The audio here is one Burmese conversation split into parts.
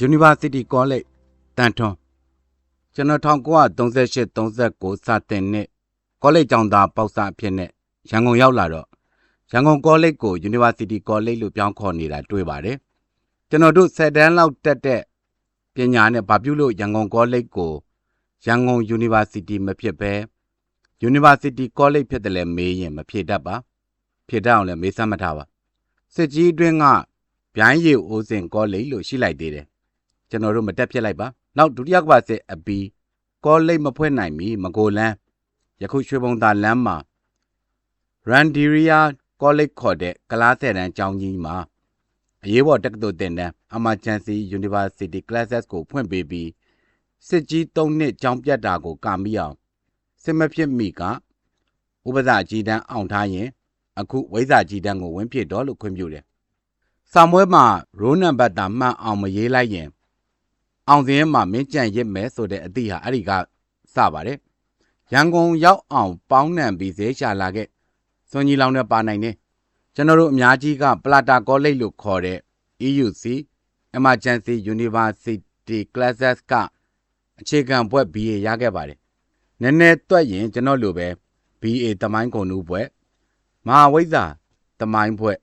University College တန်ထွန်းကျွန်တော်1938 39စတင်နှစ်ကောလိပ်ကျောင်းသားပေါက်စအဖြစ်နဲ့ရန်ကုန်ရောက်လာတော့ရန်ကုန်ကောလိပ်ကို University College လို့ပြောင်းခေါ်နေတာတွေ့ပါတယ်ကျွန်တော်တို့10တန်းလောက်တက်တဲ့ပညာနဲ့ဘာပြုလို့ရန်ကုန်ကောလိပ်ကိုရန်ကုန် University မဖြစ်ဘဲ University College ဖြစ်တယ်လဲမေးရင်မဖြေတတ်ပါဖြေတတ်အောင်လဲမေးစမ်းမထားပါစစ်ကြီးအတွင်းကဗျိုင်းရည်အိုးစင်ကောလိပ်လို့ရှိလိုက်သေးတယ် ကျွန်တော်တို့မတက်ဖြစ်လိုက်ပါနောက်ဒုတိယကမ္ဘာစစ်အပီးကောလိပ်မဖွင့်နိုင်မီမကိုလန်းယခုရွှေဘုံသာလမ်းမှာရန်ဒီရီယာကောလိပ်ခေါ်တဲ့ကလားဆယ်တန်းကျောင်းကြီးမှာအရေးပေါ်တက္ကသိုလ်တင်တန်း Emergency University Classes ကိုဖွင့်ပေးပြီးစစ်ကြီး၃နှစ်ကျောင်းပြတ်တာကိုကာမိအောင်စစ်မဖြစ်မိကဥပဒေကြီးတန်းအောင်ထားရင် အခုဝိဇ္ဇာကြီးတန်းကိုဝင်ဖြစ်တော့လို့ခွင့်ပြုတယ်။စာမွဲမှာရိုးနံပါတ်တာမှန်အောင်မရေးလိုက်ရင် အောင်စင်းမှာမင်းကြံရစ်မယ်ဆိုတဲ့အသည့်ဟာအဲ့ဒီကစပါတယ်။ရန်ကုန်ရောက်အောင်ပေါင်းနှံပြီးဈေးရှာလာခဲ့။စွန်ကြီးလောင်နဲ့ပါနိုင်တယ်။ကျွန်တော်တို့အများကြီးကပလာတာကောလိပ်လို့ခေါ်တဲ့ EUC Emergency University Classes ကအခြေခံဘွဲ့ BA ရခဲ့ပါတယ်။နည်းနည်းတွက်ရင်ကျွန်တော်လိုပဲ BA တမိုင်းကုန်လူဘွဲ့မဟာဝိဇ္ဇာတမိုင်းဘွဲ့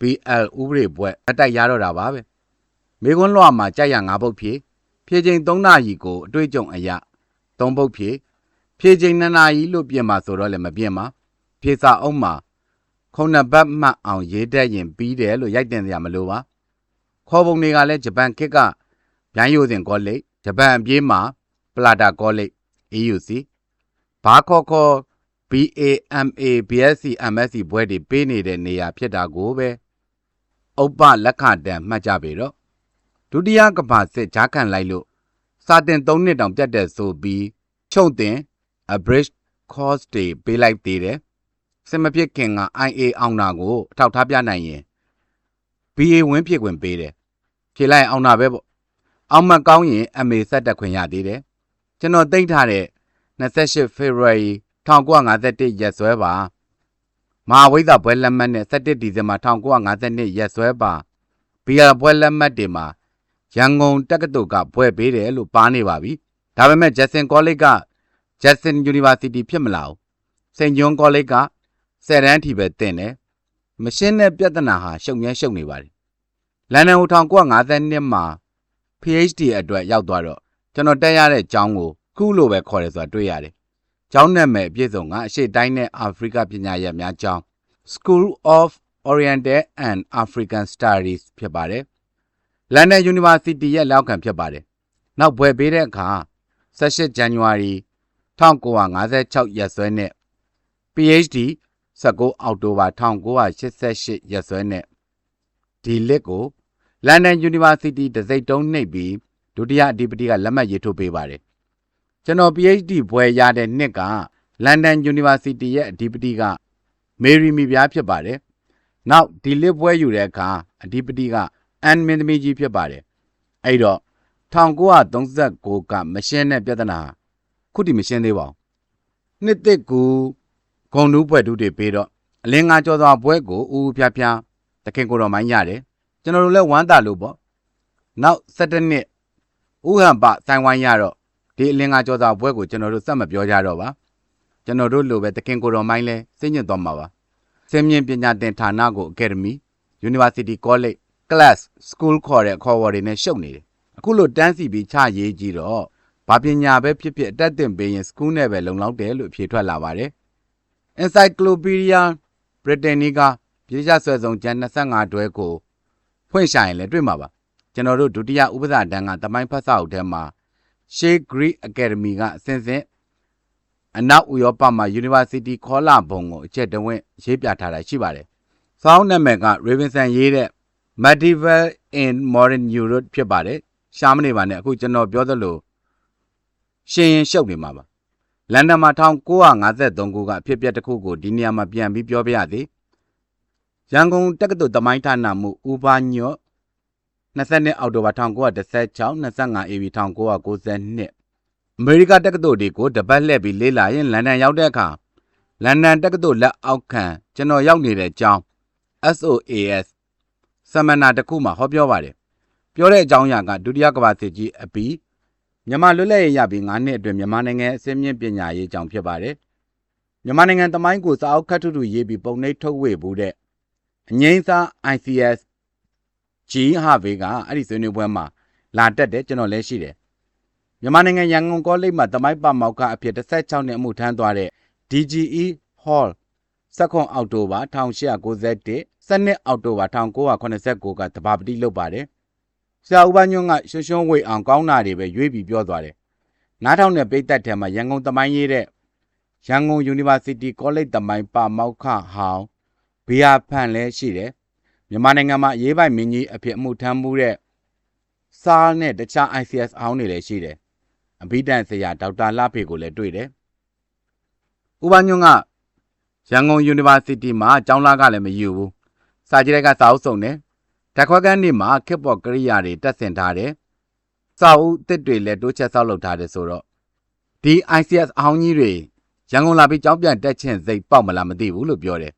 BL ဥပဒေဘွဲ့အတိုက်ရတော့တာပါပဲ မေကွန်းလွှာမှာကြက်ရငါးပုတ်ဖြေဖြေချိန်3နာရီကိုအတွေ့အကြုံအရာ3ပုတ်ဖြေဖြေချိန်2နာရီလို့ပြင်ပါဆိုတော့လည်းမပြင်ပါဖြေစာအုပ်မှာခုံနဘတ်မှတ်အောင်ရေးတတ်ရင်ပြီးတယ်လို့ရိုက်တင်စရာမလိုပါခေါ်ပုံတွေကလည်းဂျပန်ခေတ်ကဗျိုင်းယိုစင်ကောလိပ်ဂျပန်အပြေးမှာပလာတာကောလိပ် EUC ဘာခေါ်ခေါ် BAMA BSc MSc ဘွဲတွေပေးနေတဲ့နေရာဖြစ်တာကိုပဲဥပ္ပလက်ခတံမှတ်ကြပေတော့ ဒုတိယကမ္ဘာစစ်ဂျားခံလိုက်လို့စာတင်3နှစ်တောင်ပြတ်တဲ့ဆိုပြီးချုပ်တင် abridged course တွေပေးလိုက်သေးတယ်စစ်မဖြစ်ခင်က IA အောင်တာကိုအထောက်ထားပြနိုင်ရင် BA ဝင်းဖြစ်ခွင့်ပေးတယ်ဖြေလိုက်အောင်တာပဲပေါ့အောင်မကောင်းရင် MA ဆက်တက်ခွင့်ရသေးတယ်ကျွန်တော်သိမ့်ထားတဲ့28 February 1951ရက်စွဲပါမဟာဝိဇ္ဇဘွဲလက်မှတ်နဲ့17ဒီဇင်ဘာ1952ရက်စွဲပါဘီယာဘွဲလက်မှတ်တွေမှာ ရန်ကုန်တက္ကသိုလ်ကဘွဲပေးတယ်လို့ပါနေပါပြီဒါပေမဲ့ Jackson College က Jackson University ဖြစ်မလားစိန်ကျွန်း College ကဆယ်တန်းထီပဲတင်တယ်မရှင်းတဲ့ပြဿနာဟာရှုပ်မြဲရှုပ်နေပါတယ်လန်ဒန်ဟို1952မှာ PhD အတွက်ရောက်သွားတော့ကျွန်တော်တက်ရတဲ့ကျောင်းကိုခုလိုပဲခေါ်တယ်ဆိုတာတွေ့ရတယ်ကျောင်းနာမည်အပြည့်စုံကအရှေ့တိုင်းနဲ့အာဖရိကပညာရပ်များကျောင်း School of Oriental and African Studies ဖြစ်ပါတယ်။ London University ရဲ့လက်အောက်ခံဖြစ်ပါတယ်။နောက်ဘွယ်ပေးတဲ့အခါ18 January 1956ရက်စွဲနဲ့ PhD 19အောက်တိုဘာ1988ရက်စွဲနဲ့ဒီလစ်ကို London University တစိမ့်တုံးနှိပ်ပြီးဒုတိယအဓိပတိကလက်မှတ်ရေးထိုးပေးပါတယ်။ကျွန်တော် PhD ဘွယ်ရတဲ့နှစ်က London University ရဲ့အဓိပတိကမေရီမီပြားဖြစ်ပါတယ်။နောက်ဒီလစ်ပွဲယူတဲ့အခါအဓိပတိက အန်မင်းသမီးကြီးဖြစ်ပါတယ်။အဲ့တော့1939ကမရှင်းတဲ့ပြဿနာခုထိမရှင်းသေးပါဘူး။နှစ်သက်ကူဂုံတူးပွဲတူးတွေပေးတော့အလင်းငါကြောစွာပွဲကိုဦးဦးဖြားဖြားတခင်ကိုတော်မိုင်းရတယ်။ကျွန်တော်တို့လည်းဝမ်းသာလို့ပေါ့။နောက်17နှစ်ဥဟံပဆိုင်ဝိုင်းရတော့ဒီအလင်းငါကြောစွာပွဲကိုကျွန်တော်တို့စက်မပြောကြတော့ပါ။ကျွန်တော်တို့လိုပဲတခင်ကိုတော်မိုင်းလဲစိတ်ညစ်သွားမှာပါစင်မြင့်ပညာသင်ဌာနကို Academy University College Class School ခေါ်တဲ့ခေါ်ဝေါ်တွေနဲ့ရှုပ်နေတယ်အခုလိုတန်းစီပြီးချရေးကြည့်တော့ဘာပညာပဲဖြစ်ဖြစ်အတက်တင်ပေးရင် school နဲ့ပဲလုံလောက်တယ်လို့ဖြေထွက်လာပါတယ် Encyclopedia Britannica ပြေးရဆွဲဆုံးကျန်25တွဲကိုဖွင့်ရှာရင်လည်းတွေ့မှာပါကျွန်တော်တို့ဒုတိယဥပဒေတန်းကတမိုင်းဖတ်စာအုပ်ထဲမှာ Shea Greek Academy ကအစဉ်စဉ်အနောက်ဥရောပမှာ University ခေါ်လာပုံကိုအချက်တဝင့်ရေးပြထားတာရှိပါတယ်။စောင်းနာမည်က Robinson ရေးတဲ့ Medieval in Modern Europe ဖြစ်ပါတယ်။ရှားမနေပါနဲ့အခုကျွန်တော်ပြောသလိုရှင်းရင်ရှုပ်နေမှာပါ။လန်ဒန်မှာ1953ခုကအဖြစ်အပျက်တစ်ခုကိုဒီနေရာမှာပြန်ပြီးပြောပြရသည်။ရန်ကုန်တက္ကသိုလ်သမိုင်းဌာနမှုဦးပါညော့22အောက်တိုဘာ1916 25 AB 1992အမေရိကတက္ကသိုလ်တွေကိုတပတ်လှည့်ပြီးလေ့လာရင်လန်ဒန်ရောက်တဲ့အခါလန်ဒန်တက္ကသိုလ်လက်အောက်ခံကျွန်တော်ရောက်နေတဲ့ကျောင်း SOAS ဆမနာတစ်ခုမှာဟောပြောပါတယ်ပြောတဲ့အကြောင်းအရာကဒုတိယကမ္ဘာစစ်ကြီးအပြီးမြန်မာလွတ်လပ်ရေးရပြီး9နှစ်အတွင်းမြန်မာနိုင်ငံအစင်းမြင့်ပညာရေးကြောင့်ဖြစ်ပါတယ်မြန်မာနိုင်ငံတမိုင်းကိုစာအုပ်ခတ်ထုထုရေးပြီးပုံနှိပ်ထုတ်ဝေဘူးတဲ့အငိမ့်စား ICS ဂျီဟာဗေးကအဲ့ဒီဆွေးနွေးပွဲမှာလာတက်တယ်ကျွန်တော်လည်းရှိတယ်မြန်မာနိုင်ငံရန်ကုန်ကောလိပ်မှာတမိုင်းပါမောက်ကအဖြစ်16နှစ်အမှုထမ်းသွားတဲ့ DGE Hall 16အောက်တိုဘာ1891 12အောက်တိုဘာ1989ကတဘာပတိလုပ်ပါတယ်ဆရာဦးပန်းညွန့်ကရွှွှွှွဝေအောင်ကောင်းတာတွေပဲရွေးပြီးပြောသွားတယ်နားထောင်တဲ့ပိတ်သက်ထဲမှာရန်ကုန်တမိုင်းရေးတဲ့ရန်ကုန် University College တမိုင်းပါမောက်ခဟောင်းဘီယာဖန်လည်းရှိတယ်မြန်မာနိုင်ငံမှာအရေးပိုင်မင်းကြီးအဖြစ်အမှုထမ်းမှုတဲ့စားနဲ့တခြား ICS အောင်းတွေလည်းရှိတယ်အဘိဓမ္မဆရာဒေါက်တာလှဖေကိုလည်းတွေ့တယ်ဦးပန်းညွန့်ကရန်ကုန် University မှာကျောင်းသားကလည်းမယူဘူး စာကြည့်တဲ့ကစာအုပ်စုံတယ်ဓာတ်ခွက်ကန်းနေမှာခက်ပေါ်ကရိယာတွေတက်ဆင်ထားတယ်စာအုပ်တစ်တွေလည်းတိုးချက်ဆောက်လုပ်ထားတယ်ဆိုတော့ဒီ ICS အဟောင်းကြီးတွေရန်ကုန်လာပြီးကျောင်းပြန်တက်ချင်းစိတ်ပေါက်မလားမသိဘူးလို့ပြောတယ်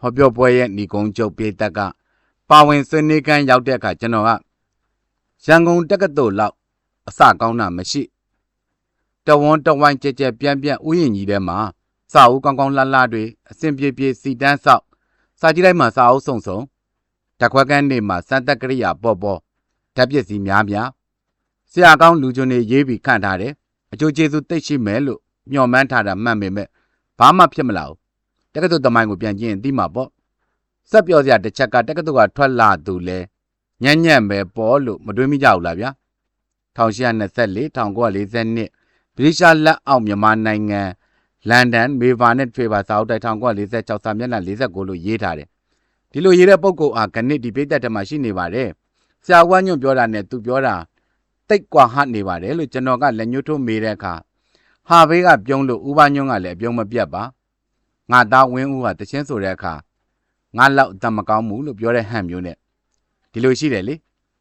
ဟောပြောပွဲရဲ့ဏီကုန်းကျုပ်ပြည်သက်ကပါဝင်ဆွေးနွေးခန်းရောက်တဲ့အခါကျွန်တော်ကရန်ကုန်တက္ကသိုလ်လောက်အစကောင်းတာမရှိတဝန်းတဝိုင်းကြဲကြဲပြန့်ပြန့်ဥယျာဉ်ကြီးထဲမှာစာအုပ်ကောင်းကောင်းလှလှတွေအဆင်ပြေပြေစီတန်းဆောက် စာကြည့်လိုက်မှစာအုပ်စုံစုံဓာတ်ခွက်ကန်းနေမှာစံတက်ကရိယာပေါ်ပေါ်ဓာတ်ပစ္စည်းများများဆရာကောင်းလူကျွန်းတွေရေးပြီးခန့်ထားတယ်အကျိုးကျေးဇူးသိရှိမယ်လို့ညှော်မှန်းထားတာမှန်ပေမဲ့ဘာမှဖြစ်မလာဘူးတက္ကသိုလ်တမိုင်းကိုပြန်ကြည့်ရင်သိမှာပေါ့စက်ပြောစရာတစ်ချက်ကတက္ကသိုလ်ကထွက်လာသူလဲညံ့ညံ့ပဲပေါ့လို့မတွေးမိကြဘူးလားဗျာ1824 1942ဗြိတိရှလက်အောက်မြန်မာနိုင်ငံ လန်ဒန်မေဗာနဲ့ဖေဗာစာအုပ်တိုက်1946စာမျက်နှာ49လို့ရေးထားတယ်ဒီလိုရေးတဲ့ပုံကောအားခဏဒီပိတ်သက်တမှာရှိနေပါတယ်ဆရာဝမ်းညွန့်ပြောတာနဲ့သူပြောတာတိတ်ကွာဟနေပါတယ်လို့ကျွန်တော်ကလက်ညှိုးထိုးမေးတဲ့အခါဟာဘေးကပြုံးလို့ဥပညွန့်ကလည်းအပြုံးမပြတ်ပါငါသားဝင်းဦးကတချင်းဆိုတဲ့အခါငါလောက်အတမကောင်းဘူးလို့ပြောတဲ့ဟန်မျိုးနဲ့ဒီလိုရှိတယ်လေ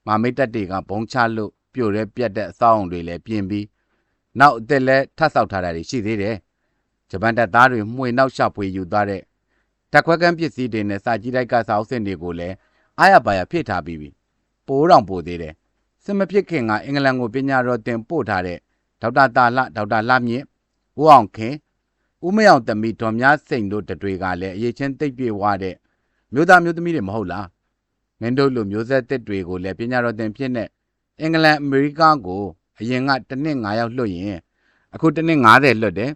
မာမိတ်တက်တွေကဘုံချလို့ပြို့ရဲပြက်တဲ့အဆောက်အုံတွေလည်းပြင်ပြီးနောက်အသက်လည်းထပ်ဆောက်ထားတာတွေရှိသေးတယ် ဂျပန်တပ်သားတွေမှွေနောက်ရှပွေယူသွားတဲ့တက်ခွက်ကန်းပစ္စည်းတွေနဲ့စာကြီးတိုက်ကစာအုပ်စင်တွေကိုလည်းအားရပါရဖြည့်ထားပြီးပြီပိုးတောင်ပို့သေးတယ်စစ်မဖြစ်ခင်ကအင်္ဂလန်ကိုပညာတော်တင်ပို့ထားတဲ့ဒေါက်တာတာလဒေါက်တာလမြင့်ဦးအောင်ခင်ဦးမယောင်သမီးတော်များစိန်တို့တတွေကလည်းအရေးချင်းသိပ်ပြေဝတဲ့မျိုးသားမျိုးသမီးတွေမဟုတ်လားမင်းတို့လိုမျိုးဆက်တစ်တွေကိုလည်းပညာတော်သင်ဖြစ်တဲ့အင်္ဂလန်အမေရိကကိုအရင်ကတစ်နှစ်9ရောက်လွတ်ရင်အခုတစ်နှစ်90လွတ်တယ်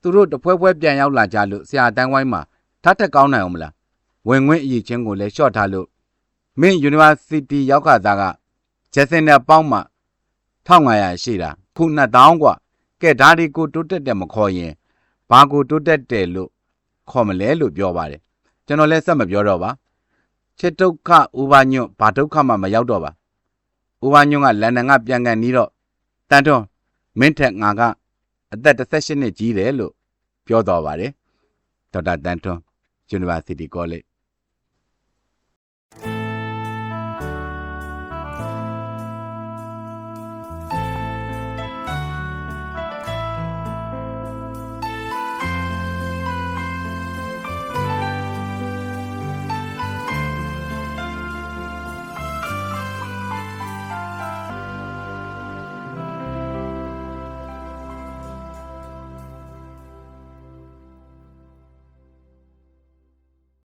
သူတို့တဖွဲဖွဲပြန်ရောက်လာကြလို့ဆရာတန်းဝိုင်းမှာထပ်ထက်ကောင်းနိုင်အောင်မလားဝင်ခွင့်အရေးချင်းကိုလည်းရှော့ထားလို့မင်း University ရောက်ခါသားကဂျက်စင်နဲ့ပေါင်းမှ1500ရှိတာခု2000กว่าကဲဒါဒီကိုတိုးတက်တယ်မခေါ်ရင်ဘာကိုတိုးတက်တယ်လို့ခေါ်မလဲလို့ပြောပါတယ်ကျွန်တော်လည်းစက်မပြောတော့ပါချစ်ဒုက္ခဥပါညွန့်ဘာဒုက္ခမှမရောက်တော့ပါဥပါညွန့်ကလန်ဒန်ကပြန်ကန်ပြီးတော့တန်ထွန်းမင်းထက်ငါက အသက်18နှစ်ကြီးတယ်လို့ပြောတော်ပါတယ်ဒေါက်တာတန်ထွန်း University College